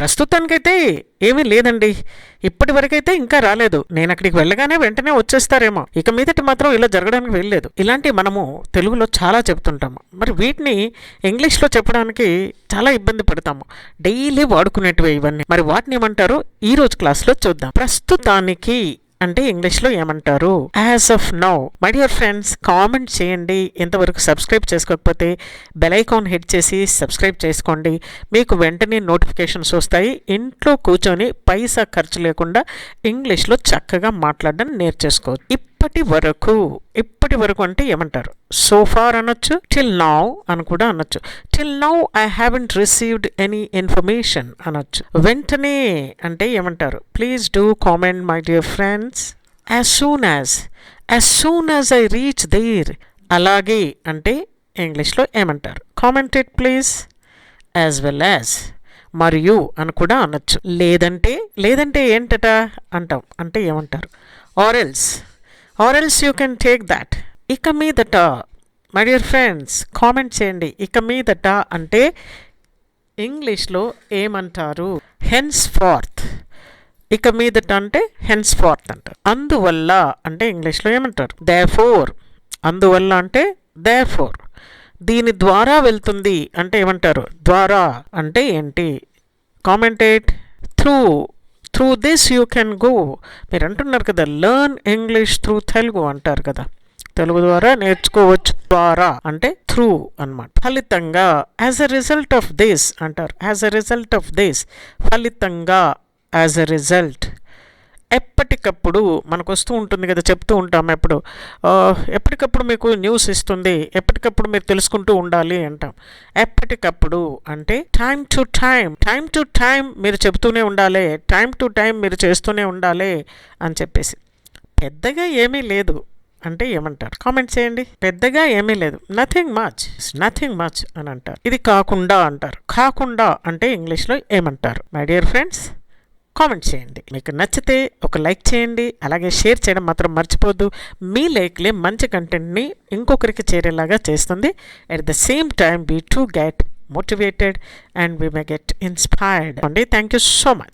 ప్రస్తుతానికైతే ఏమీ లేదండి. ఇప్పటి వరకైతే ఇంకా రాలేదు. నేను అక్కడికి వెళ్ళగానే వెంటనే వచ్చేస్తారేమో. ఇక మీదటి మాత్రం ఇలా జరగడానికి వెళ్ళలేదు ఇలాంటి మనము తెలుగులో చాలా చెప్తుంటాము. మరి వీటిని ఇంగ్లీష్లో చెప్పడానికి చాలా ఇబ్బంది పడతాము. డైలీ వాడుకునేటివి ఇవన్నీ. మరి వాటిని ఏమంటారు ఈ రోజు క్లాస్లో చూద్దాం. ప్రస్తుతానికి అంటే ఇంగ్లీష్లో ఏమంటారు? As of now my dear friends comment చేయండి. ఇంతవరకు సబ్స్క్రైబ్ చేసుకోకపోతే బెల్ ఐకాన్ హిట్ చేసి సబ్స్క్రైబ్ చేసుకోండి. మీకు వెంటనే నోటిఫికేషన్స్ వస్తాయి. ఇంట్లో కూర్చొని పైసా ఖర్చు లేకుండా ఇంగ్లీష్లో చక్కగా మాట్లాడడం నేర్చేసుకోవచ్చు. ఇప్పటి వరకు ఇప్పటి వరకు అంటే ఏమంటారు? సో ఫార్ అనొచ్చు టిల్ నౌ అని కూడా అనొచ్చు. Till now I haven't received any information అనొచ్చు. వెంటనే అంటే ఏమంటారు? Please do comment my dear friends as soon as as soon as I reach there అలాగే అంటే ఇంగ్లీష్లో ఏమంటారు? Comment it please as well as మరియు అని కూడా అనొచ్చు. లేదంటే లేదంటే ఏంటట? అంటాం. అంటే ఏమంటారు? Or else or else you can take that ఇక మీదట మై డియర్ ఫ్రెండ్స్ కామెంట్ చేయండి. ఇక మీదట అంటే ఇంగ్లీష్లో ఏమంటారు? హెన్స్ ఫార్త్ ఇక మీదట అంటే హెన్స్ ఫార్త్ అంటారు. అందువల్ల అంటే ఇంగ్లీష్లో ఏమంటారు? దే ఫోర్ అందువల్ల అంటే దే ఫోర్ దీని ద్వారా వెళ్తుంది అంటే ఏమంటారు? ద్వారా అంటే ఏంటి? కామెంటేట్ through through this you can go మీరు అంటున్నారు కదా లర్న్ ఇంగ్లీష్ త్రూ తెలుగు అంటారు కదా. తెలుగు ద్వారా నేర్చుకోవచ్చు. ద్వారా అంటే త్రూ అన్నమాట. ఫలితంగా as a result of this అంటారు. As a result of this ఫలితంగా యాజ్ అ రిజల్ట్ ఎప్పటికప్పుడు మనకు వస్తూ ఉంటుంది కదా చెప్తూ ఉంటాం ఎప్పుడు. ఎప్పటికప్పుడు మీకు న్యూస్ ఇస్తుంది ఎప్పటికప్పుడు మీరు తెలుసుకుంటూ ఉండాలి అంటాం. ఎప్పటికప్పుడు అంటే time to time time to time మీరు చెప్తూనే ఉండాలి టైం టు టైం మీరు చేస్తూనే ఉండాలి అని చెప్పేసి. పెద్దగా ఏమీ లేదు అంటే ఏమంటారు? కామెంట్ చేయండి. పెద్దగా ఏమీ లేదు. నథింగ్ మచ్ నథింగ్ మచ్ అని అంటారు. ఇది కాకుండా అంటారు. కాకుండా అంటే ఇంగ్లీష్లో ఏమంటారు? మై డియర్ ఫ్రెండ్స్ కామెంట్ చేయండి. మీకు నచ్చితే ఒక లైక్ చేయండి. అలాగే షేర్ చేయడం మాత్రం మర్చిపోద్దు మీ లైక్లే మంచి కంటెంట్ని ఇంకొకరికి చేరేలాగా చేస్తుంది. At the same time be to get motivated and we may get inspired అండి థ్యాంక్ యూ సో మచ్